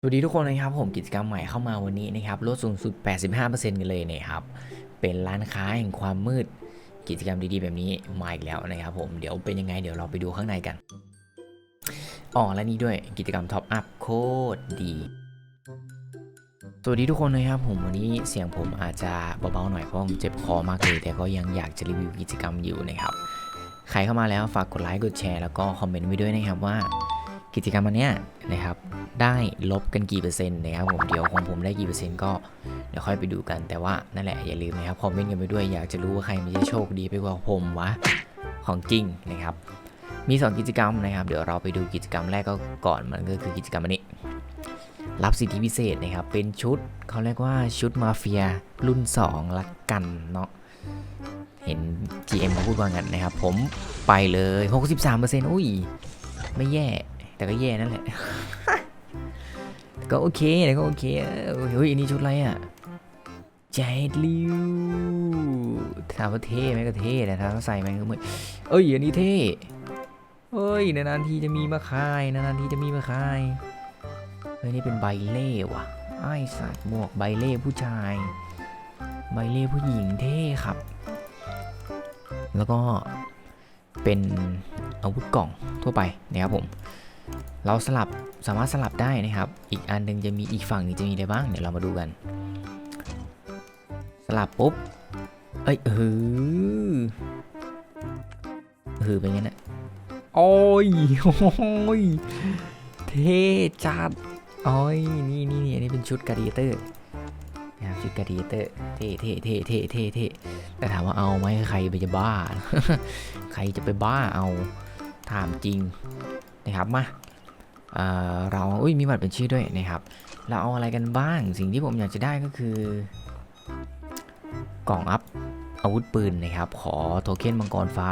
สวัสดีทุกคนนะครับผมกิจกรรมใหม่เข้ามาวันนี้นะครับลดสูงสุด 85%กันเลยนะครับเป็นร้านค้าแห่งความมืด กิจกรรมดีๆแบบนี้มาอีกแล้วนะครับผมเดี๋ยวเป็นยังไงเดี๋ยวเราไปดูข้างในกันอ๋อและนี่ด้วยกิจกรรมท็อปอัพโคตรดีสวัสดีทุกคนนะครับผมวันนี้เสียงผมอาจจะเบาๆหน่อยเพราะผมเจ็บคอมากเลยแต่ก็ยังอยากจะรีวิวกิจกรรมอยู่นะครับใครเข้ามาแล้วฝากกดไลค์กดแชร์แล้วก็คอมเมนต์ไว้ด้วยนะครับว่า กิจกรรมอันนี้นะครับ ได้ลบกันกี่เปอร์เซ็นต์นะครับผมเดี๋ยวของผมได้กี่เปอร์เซ็นต์ก็เดี๋ยวค่อยไปดูกันแต่ว่านั่นแหละอย่าลืมนะครับคอมเมนต์กันไปด้วยอยากจะรู้ว่าใครมันจะโชคดีไปกว่าผมวะของจริงนะครับ มี 2 กิจกรรมนะครับ เดี๋ยวเราไปดูกิจกรรมแรกก็ก่อนมันก็คือกิจกรรมอันนี้ รับสิทธิพิเศษนะครับ เป็นชุดเขาเรียกว่าชุดมาเฟียรุ่น 2 ละกันเนาะเห็น GM เขาพูดว่างั้นนะครับ ผมไปเลย 63%อุ้ย ไม่แย่ แต่ก็แย่นั่นแหละ ก็โอเคแต่ก็โอเคเออเฮ้ยอันนี้ชุดอะไรอะแจดลิวถามว่าเท่ไหมก็เท่แต่ถ้าเขาใส่มันก็ไม่เอ้ยอันนี้เท่เอ้ยนานๆทีจะมีมาขายนานๆทีจะมีมาขายเฮ้ยนี่เป็นใบเล่ว่ะไอ้สัตว์หมวกใบเล่ผู้ชาย ใบเล่ผู้หญิงเท่ครับ แล้วก็เป็นอาวุธกล่องทั่วไปนะครับผม เราสลับสามารถสลับได้นะครับ อีกอันหนึ่งจะมีอีกฝั่งหนึงจะมีอะไรบ้าง เดี๋ยวเรามาดูกัน สลับปุ๊บ เอ้ยเออเออเป็นไงนะโอ้ยโอ้ยเท่จัดโอ้ยนี่นี่นี่อันนี้เป็นชุดการ์ดิเตอร์นะครับชุดการ์ดิเตอร์เท่เท่เท่เท่เท่เท่แต่ถามว่าเอาไหมใครไปจะบ้า ใครจะไปบ้าเอาถามจริงนะครับมา เราอุ้ยมีบัตรเป็นชื่อด้วยนะครับ เราเอาอะไรกันบ้าง สิ่งที่ผมอยากจะได้ก็คือ กล่องอัพอาวุธปืนนะครับ ขอโทเค็นมังกรฟ้า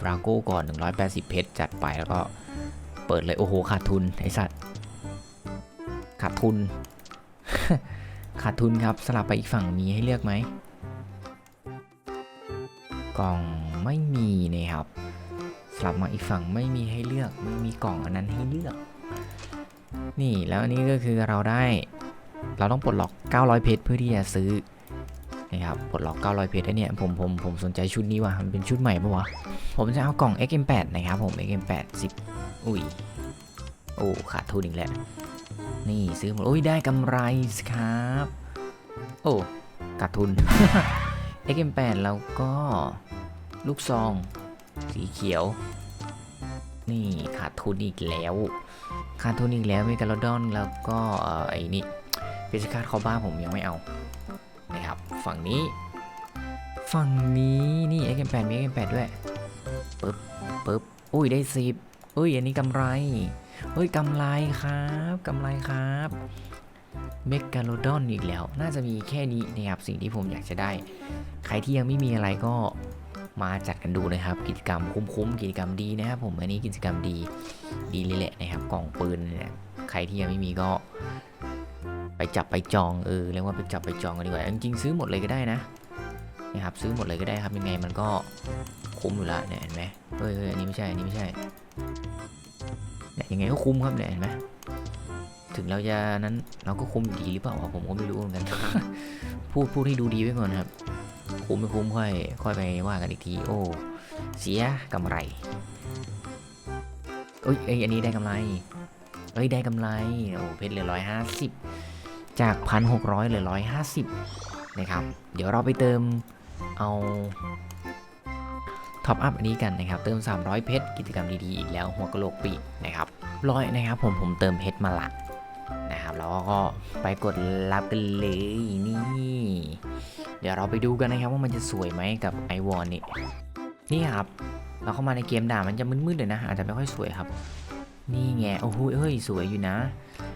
ดราโก้ก่อน 180 เพชรจัดไปแล้วก็เปิดเลยโอ้โหขาดทุนไอสัตว์ขาดทุน ขาดทุนครับสลับไปอีกฝั่งมีให้เลือกไหมกล่องไม่มีนะครับสลับมาอีกฝั่งไม่มีให้เลือกไม่มีกล่องอันนั้นให้เลือก นี่แล้วอันนี้ก็คือเราได้ เราต้องปลดล็อก 900 เพชรเพื่อที่จะซื้อนะครับปลดล็อก 900 เพชรไอ้เนี่ยผมผมผมสนใจชุดนี้ว่ะมันเป็นชุดใหม่ปะวะผมจะเอากล่อง XM8 นะครับผม XM8 10 อุ้ยโอ้ขาดทุนอีกแล้วนี่ซื้อหมดโอ้ยได้กำไรครับ โอ้ขาดทุน XM8 แล้วก็ลูกซอง สีเขียว นี่ขาดทุนอีกแล้ว ขาดทุนอีกแล้วมีการลดอนแล้วก็ไอ้นี่เพชรคาร์ดคอบ้าผมยังไม่เอานะครับฝั่งนี้ ฝั่งนี้นี่เอ็กแปดมีเอ็กแปดด้วยปึ๊บปึ๊บอุ้ยได้สิบอุ้ยอันนี้กำไรเฮ้ยกำไรครับกำไรครับเมกาโลดอนอีกแล้ว น่าจะมีแค่นี้นะครับสิ่งที่ผมอยากจะได้ ใครที่ยังไม่มีอะไรก็ มาจัดกันดูนะครับ กิจกรรมคุ้มๆกิจกรรมดีนะครับผมอันนี้กิจกรรมดีดีเลยแหละนะครับ กล่องปืนเนี่ยใครที่ยังไม่มีก็ ไปจับไปจองเออเรียกว่าไปจับไปจองกันดีกว่าจริงๆซื้อหมดเลยก็ได้นะนะครับซื้อหมดเลยก็ได้ครับยังไงมันก็คุ้มอยู่แล้วเนี่ยเห็นไหมเฮ้ยเฮ้ยอันนี้ไม่ใช่อันนี้ไม่ใช่เนี่ยยังไงก็คุ้มครับเนี่ยเห็นไหมถึงเราจะนั้นเราก็คุ้มดีหรือเปล่าผมก็ไม่รู้เหมือนกันพูดพูดให้ดูดีไว้ก่อนครับ คุ้มไม่คุ้มค่อยค่อยไปว่ากันอีกที โอ้ เสียกำไรเอ้ยเอ้ยอันนี้ได้กำไร เอ้ย ได้กำไร โอ้ เพชรเหลือร้อยห้าสิบจากพันหกร้อยเหลือร้อยห้าสิบนะครับ เดี๋ยวเราไปเติมเอาท็อปอัพอันนี้กันนะครับ เติม 300 เพชร กิจกรรมดีๆ อีกแล้วหัวกะโหลกปีกนะครับร้อยนะครับผมผมเติมเพชรมาละ นะครับแล้วก็ไปกดรับกันเลยนี่ เดี๋ยวเราไปดูกันนะครับว่ามันจะสวยไหมกับไอวอนนี่นี่ครับ เราเข้ามาในเกมด่ามันจะมืดๆเลยนะ อาจจะไม่ค่อยสวยครับ นี่ไงโอ้โหเฮ้ยสวยอยู่นะ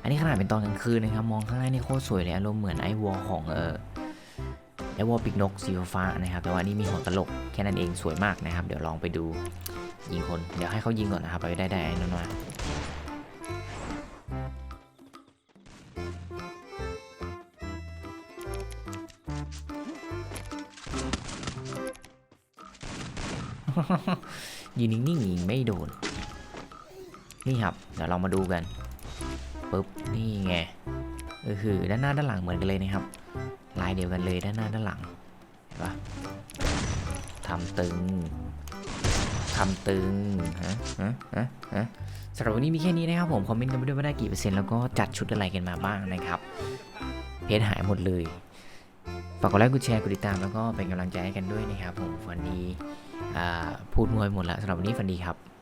อันนี้ขนาดเป็นตอนกลางคืนนะครับ มองข้างล่างนี่โคตรสวยเลยอารมณ์เหมือนไอวอลของเออไอวอลปีกนกสีฟ้านะครับแต่ว่านนี้มีหัวตลกแค่นั้นเองสวยมากนะครับ เดี๋ยวลองไปดูยิงคนเดี๋ยวให้เขายิงก่อนนะครับเราจะได้ได้ไอ้นั่นม ยืนนิ่งๆยิงไม่โดน นี่ครับ เดี๋ยวเรามาดูกันปุ๊บ นี่ไงเออคือด้านหน้าด้านหลังเหมือนกันเลยนะครับ ลายเดียวกันเลยด้านหน้าด้านหลังเห็นปะทำตึงทำตึงฮะฮะฮะฮะสำหรับวันนี้มีแค่นี้นะครับผม คอมเมนต์กันไปด้วยว่าได้กี่เปอร์เซ็นต์แล้วก็จัดชุดอะไรกันมาบ้างนะครับ เพจหายหมดเลย ฝากกดไลค์กดแชร์กดติดตามแล้วก็เป็นกำลังใจให้กันด้วยนะครับผมวันนี้ พูดมวยหมดแล้วสำหรับวันนี้ฟันดีครับ